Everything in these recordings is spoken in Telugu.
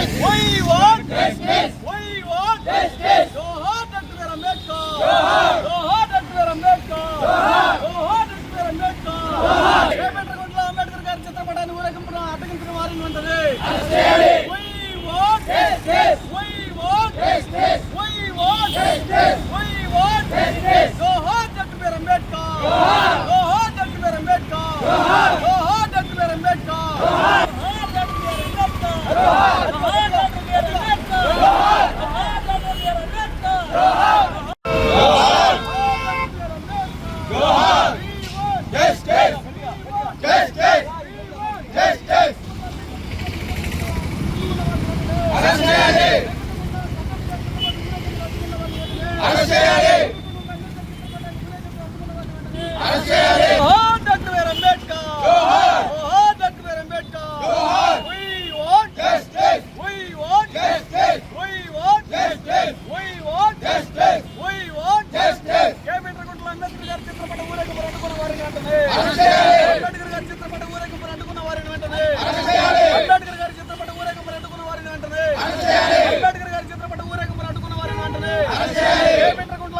We want justice. We want justice. Johar Dr. B.R. Ambedkar. Johar. Johar Dr. B.R. Ambedkar. Johar. Johar Dr. B.R. Ambedkar. Johar. రేపట్ల Ambedkar గారి చిత్రపటాన్ని ఊరేగింపున అడ్డగించిన వారిని వెంటనే We want justice. We want justice. We want justice. We want justice. Johar Dr. B.R. Ambedkar. Johar. Johar Dr. B.R. Ambedkar. Johar. Johar Dr.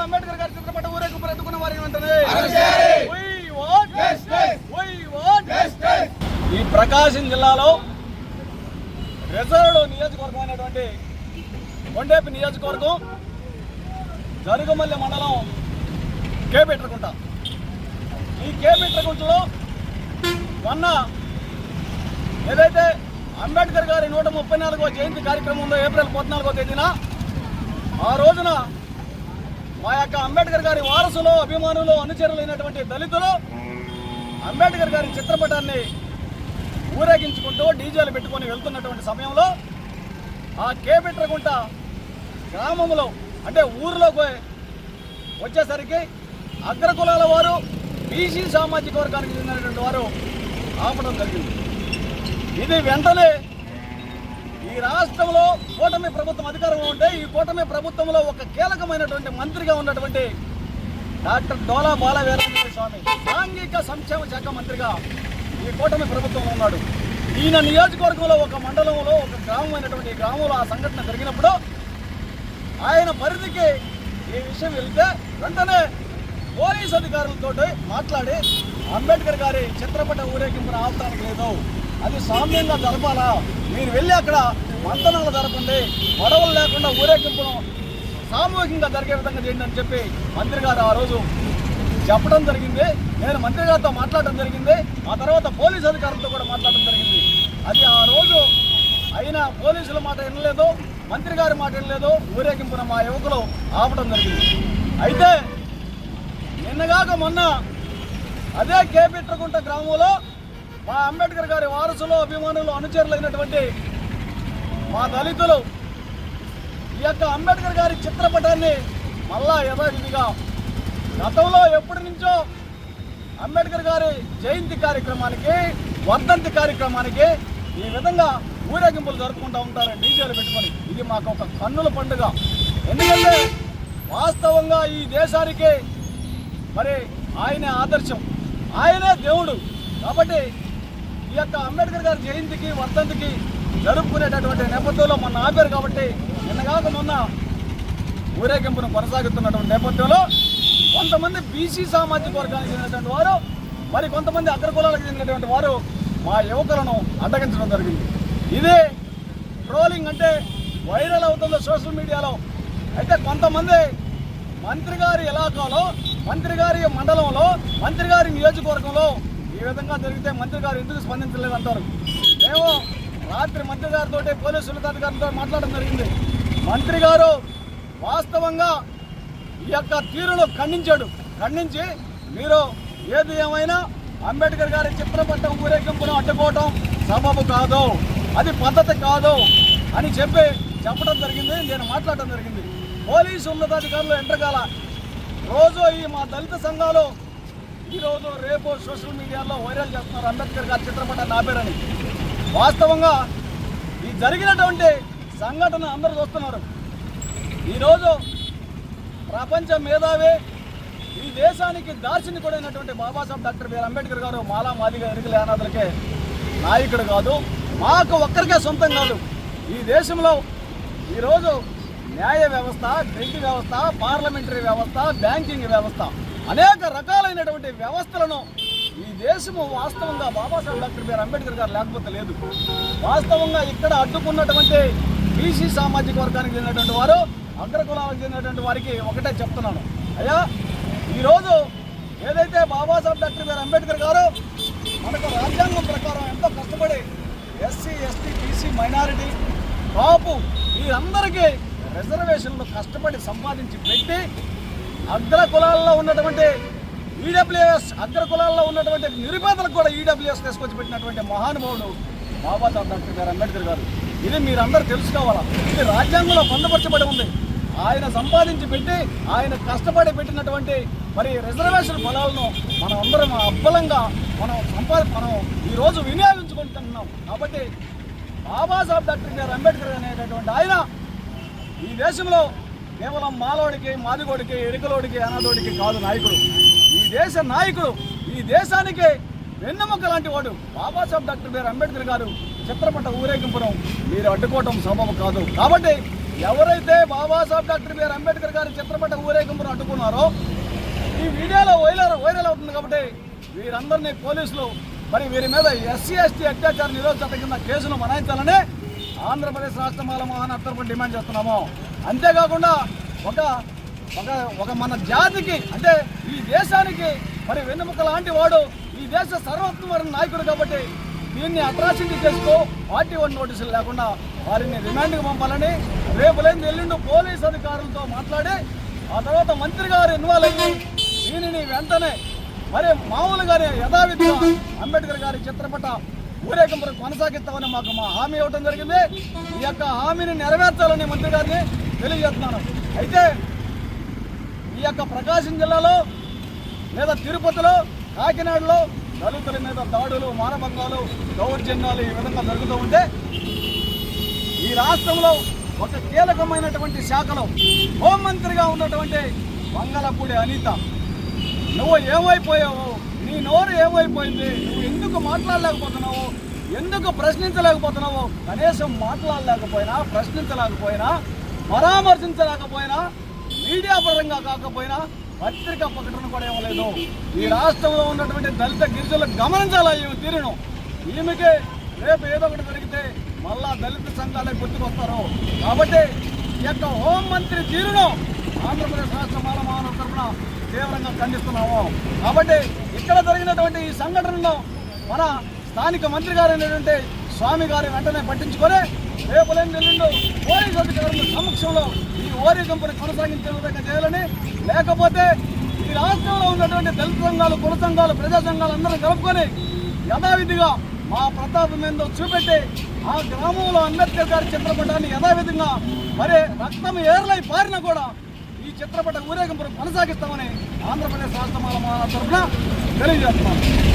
Ambedkar గారి చిత్రపట ఊరేగింపు అడ్డుకున్న వారిని వెంటనే అరెస్ట్ చేయాలి we want justice we want justice ఈ ప్రకాశం జిల్లాలో రిజర్వ్డ్ నియోజకవర్గం అయినటువంటి కొండేపి నియోజకవర్గం జరుగుమల్లి మండలం కేబెట్రకుంట ఈ కేబెట్రకుంటలో మొన్న ఏదైతే అంబేద్కర్ గారి నూట ముప్పై నాలుగో జయంతి కార్యక్రమం ఉందో ఏప్రిల్ పద్నాలుగో తేదీన ఆ రోజున మా యొక్క అంబేద్కర్ గారి వారసులు అభిమానులు అనుచరులైనటువంటి దళితులు అంబేద్కర్ గారి చిత్రపటాన్ని ఊరేగించుకుంటూ డీజేలు పెట్టుకొని వెళ్తున్నటువంటి సమయంలో ఆ కేబెట్రగుంట గ్రామంలో అంటే ఊరిలోకి వచ్చేసరికి అగ్రకులాల వారు బీసీ సామాజిక వర్గానికి చెందినటువంటి వారు ఆపడం జరిగింది. ఇది వెంటనే ఈ రాష్ట్రంలో కూటమి ప్రభుత్వం అధికారంలో ఉంటే ఈ కూటమి ప్రభుత్వంలో ఒక కీలకమైనటువంటి మంత్రిగా ఉన్నటువంటి డాక్టర్ డోలా బాలవీరేంద్ర స్వామి సాంఘిక సంక్షేమ శాఖ మంత్రిగా ఈ కూటమి ప్రభుత్వంలో ఉన్నాడు. ఈయన నియోజకవర్గంలో ఒక మండలంలో ఒక గ్రామం అయినటువంటి గ్రామంలో ఆ సంఘటన జరిగినప్పుడు ఆయన పరిధికి ఈ విషయం వెళ్తే వెంటనే పోలీస్ అధికారులతో మాట్లాడి అంబేద్కర్ గారి చిత్రపట ఊరేగింపును ఆపడానికి లేదు. అది సామ్యంగా జరపాలా? మీరు వెళ్ళి అక్కడ మంతనాలు జరపండి. గొడవలు లేకుండా ఊరేగింపును సామూహికంగా జరిగే విధంగా చేయండి అని చెప్పి మంత్రి గారు ఆ రోజు చెప్పడం జరిగింది. నేను మంత్రి గారితో మాట్లాడడం జరిగింది. ఆ తర్వాత పోలీస్ అధికారులతో కూడా మాట్లాడడం జరిగింది. అది ఆ రోజు అయినా పోలీసుల మాట వినలేదు. మంత్రి గారి మాట వినలేదు. ఊరేగింపున మా యువకులు ఆపడం జరిగింది. అయితే నిన్నగాక మొన్న అదే కేపిట్రకుంట గ్రామంలో మా అంబేద్కర్ గారి వారసులు అభిమానులు అనుచరులైనటువంటి మా దళితులు ఈ యొక్క అంబేద్కర్ గారి చిత్రపటాన్ని మళ్ళా యథావిధిగా గతంలో ఎప్పటి నుంచో అంబేద్కర్ గారి జయంతి కార్యక్రమానికి వర్ధంతి కార్యక్రమానికి ఈ విధంగా ఊరేగింపులు జరుపుకుంటూ ఉంటారు డీజేలు పెట్టుకొని. ఇది మాకు ఒక కన్నుల పండుగ. ఎందుకంటే వాస్తవంగా ఈ దేశానికి మరి ఆయనే ఆదర్శం. ఆయనే దేవుడు. కాబట్టి ఈ యొక్క అంబేద్కర్ గారి జయంతికి వర్ధంతికి జరుపుకునేటటువంటి నేపథ్యంలో మొన్న ఆపారు కాబట్టి నిన్నగాక మొన్న ఊరేగింపును కొనసాగుతున్నటువంటి నేపథ్యంలో కొంతమంది బీసీ సామాజిక వర్గానికి చెందినటువంటి వారు మరి కొంతమంది అగ్ర కులాలకు చెందినటువంటి వారు మా యువకులను అడ్డగించడం జరిగింది. ఇదే ట్రోలింగ్ అంటే వైరల్ అవుతుంది సోషల్ మీడియాలో. అయితే కొంతమంది మంత్రి గారి ఇలాకాలో మంత్రి గారి మండలంలో మంత్రి గారి నియోజకవర్గంలో ఈ విధంగా జరిగితే మంత్రి గారు ఎందుకు స్పందించలేదంటారు మేము రాత్రి మంత్రి గారితో పోలీసు ఉన్నతాధికారులతో మాట్లాడడం జరిగింది. మంత్రి గారు వాస్తవంగా ఈ యొక్క తీరును ఖండించాడు. ఖండించి మీరు ఏది ఏమైనా అంబేద్కర్ గారి చిత్రపటం ఊరేగింపును అడ్డుకోవటం సబబు కాదు. అది పద్ధతి కాదు అని చెప్పి చెప్పడం జరిగింది నేను మాట్లాడడం జరిగింది. పోలీసు ఉన్నతాధికారులు ఎంటకాల రోజు ఈ మా దళిత సంఘాలు ఈరోజు రేపు సోషల్ మీడియాలో వైరల్ చేస్తున్నారు అంబేద్కర్ గారి చిత్రపట నా పేరని. వాస్తవంగా ఈ జరిగినటువంటి సంఘటన అందరూ చూస్తున్నారు. ఈరోజు ప్రపంచ మేధావి ఈ దేశానికి దార్శనికుడైనటువంటి బాబాసాహెబ్ డాక్టర్ బిఆర్ అంబేద్కర్ గారు మాలా మాదిగా ఎరుగలే అనాథులకే నాయకుడు కాదు. మాకు ఒక్కరికే సొంతం కాదు. ఈ దేశంలో ఈరోజు న్యాయ వ్యవస్థ క్రెడిట్ వ్యవస్థ పార్లమెంటరీ వ్యవస్థ బ్యాంకింగ్ వ్యవస్థ. అనేక రకాలైనటువంటి వ్యవస్థలను ఈ దేశము వాస్తవంగా బాబాసాహెబ్ డాక్టర్ బిఆర్ అంబేద్కర్ గారు లేకపోతే లేదు. వాస్తవంగా ఇక్కడ అడ్డుకున్నటువంటి బీసీ సామాజిక వర్గానికి చెందినటువంటి వారు అగ్రకులాలకు చెందినటువంటి వారికి ఒకటే చెప్తున్నాను. అయ్యా ఈరోజు ఏదైతే బాబాసాహెబ్ డాక్టర్ బిఆర్ అంబేద్కర్ గారు మనకు రాజ్యాంగం ప్రకారం ఎంతో కష్టపడి SC ST BC minority Kapu వీరందరికీ రిజర్వేషన్లు కష్టపడి సంపాదించి పెట్టి అగ్ర కులాల్లో ఉన్నటువంటి ఈడబ్ల్యూఎస్ అగ్ర కులాల్లో ఉన్నటువంటి నిరుపేదలకు కూడా ఈడబ్ల్యూఎస్ తీసుకొచ్చి పెట్టినటువంటి మహానుభావుడు బాబాసాహెబ్ డాక్టర్ గారు అంబేద్కర్ గారు. ఇది మీరందరూ తెలుసుకోవాలా? ఇది రాజ్యాంగంలో పొందపరచబడి ఉంది. ఆయన సంపాదించి పెట్టి ఆయన కష్టపడి పెట్టినటువంటి మరి రిజర్వేషన్ ఫలాలను మనం అందరం అబ్బలంగా మనం సంపాద మనం ఈరోజు వినియోగించుకుంటున్నాం. కాబట్టి బాబాసాహెబ్ డాక్టర్ గారు అంబేద్కర్ అనేటటువంటి ఆయన ఈ దేశంలో కేవలం మాలోడికి మాదిగోడికి ఎరుకలోడికి అనాథోడికి కాదు నాయకుడు. ఈ దేశ నాయకుడు ఈ దేశానికి వెన్నెముక లాంటి వాడు. బాబాసాహెబ్ డాక్టర్ బిఆర్ అంబేద్కర్ గారు చిత్రపట ఊరేగింపును మీరు అడ్డుకోవటం సంభవం కాదు. కాబట్టి ఎవరైతే బాబాసాహెబ్ డాక్టర్ బిఆర్ అంబేద్కర్ గారి చిత్రపట ఊరేగింపును అడ్డుకున్నారో ఈ వీడియోలో వైరల్ వైరల్ అవుతుంది కాబట్టి వీరందరినీ పోలీసులు మరి వీరి మీద ఎస్సీ ఎస్టీ అత్యాచార నిరోధకత చట్టం కింద కేసును మనాయించాలని ఆంధ్రప్రదేశ్ రాష్ట్ర మాల మహాన్ తరపున డిమాండ్ చేస్తున్నాము. అంతేకాకుండా ఒక ఒక ఒక మన జాతికి అంటే ఈ దేశానికి మరి వెన్నెముక లాంటి వాడు ఈ దేశ సర్వోత్తమ నాయకుడు కాబట్టి దీన్ని అట్రాసిటీ చేసుకో పార్టీ వన్ నోటీసులు లేకుండా వారిని రిమాండ్కి పంపాలని రేపు లేని ఎల్లుండి పోలీస్ అధికారులతో మాట్లాడి ఆ తర్వాత మంత్రి గారు ఇన్వాల్వ్ అయ్యి దీనిని వెంటనే మరి మామూలుగానే యథావిధిగా అంబేద్కర్ గారి చిత్రపట ఊరేగింపును కొనసాగిస్తామని మాకు మా హామీ ఇవ్వడం జరిగింది. ఈ యొక్క హామీని నెరవేర్చాలని మంత్రి గారిని తెలియజేస్తున్నాను. అయితే ఈ యొక్క ప్రకాశం జిల్లాలో లేదా తిరుపతిలో కాకినాడలో దళితుల మీద దాడులు మానభంగాలు దౌర్జన్యాలు ఈ విధంగా జరుగుతూ ఉంటే ఈ రాష్ట్రంలో ఒక కీలకమైనటువంటి శాఖలో హోంమంత్రిగా ఉన్నటువంటి వంగలపూడి అనిత నువ్వు ఏమైపోయావు? నీ నోరు ఏమైపోయింది? నువ్వు ఎందుకు మాట్లాడలేకపోతున్నావు? ఎందుకు ప్రశ్నించలేకపోతున్నావు? కనీసం మాట్లాడలేకపోయినా ప్రశ్నించలేకపోయినా పరామర్శించలేకపోయినా మీడియా పరంగా కాకపోయినా పత్రికా ప్రకటన కూడా ఇవ్వలేదు. ఈ రాష్ట్రంలో ఉన్నటువంటి దళిత గిరిజనులు గమనించాలా ఈమె తీరును? ఈమెకి రేపు ఏదో ఒకటి జరిగితే మళ్ళా దళిత సంఘాలే గుర్తుకొస్తారు. కాబట్టి ఈ యొక్క హోంమంత్రి తీరును ఆంధ్రప్రదేశ్ రాష్ట్ర మాల మానవ తరఫున తీవ్రంగా ఖండిస్తున్నాము. కాబట్టి ఇక్కడ జరిగినటువంటి ఈ సంఘటనలో మన స్థానిక మంత్రి గారు అయినటువంటి స్వామి గారి వెంటనే పట్టించుకొని రేపు లేని ఎల్లుండు పోలీసు అధికారుల సమక్షంలో ఈ ఓరికంపుని కొనసాగించే విధంగా చేయాలని లేకపోతే ఈ రాష్ట్రంలో ఉన్నటువంటి దళిత సంఘాలు కుల సంఘాలు ప్రజా సంఘాలు అందరూ కలుపుకొని యథావిధిగా మా ప్రతాపం ఏందో చూపెట్టి ఆ గ్రామంలో అంబేద్కర్ గారి చిత్రపటాన్ని యథావిధంగా మరి రక్తం ఏర్లై పారినా కూడా చిత్రపట ఊరేగింపును కొనసాగిస్తామని ఆంధ్రప్రదేశ్ రాష్ట్ర మాల తరఫున తెలియజేస్తున్నాను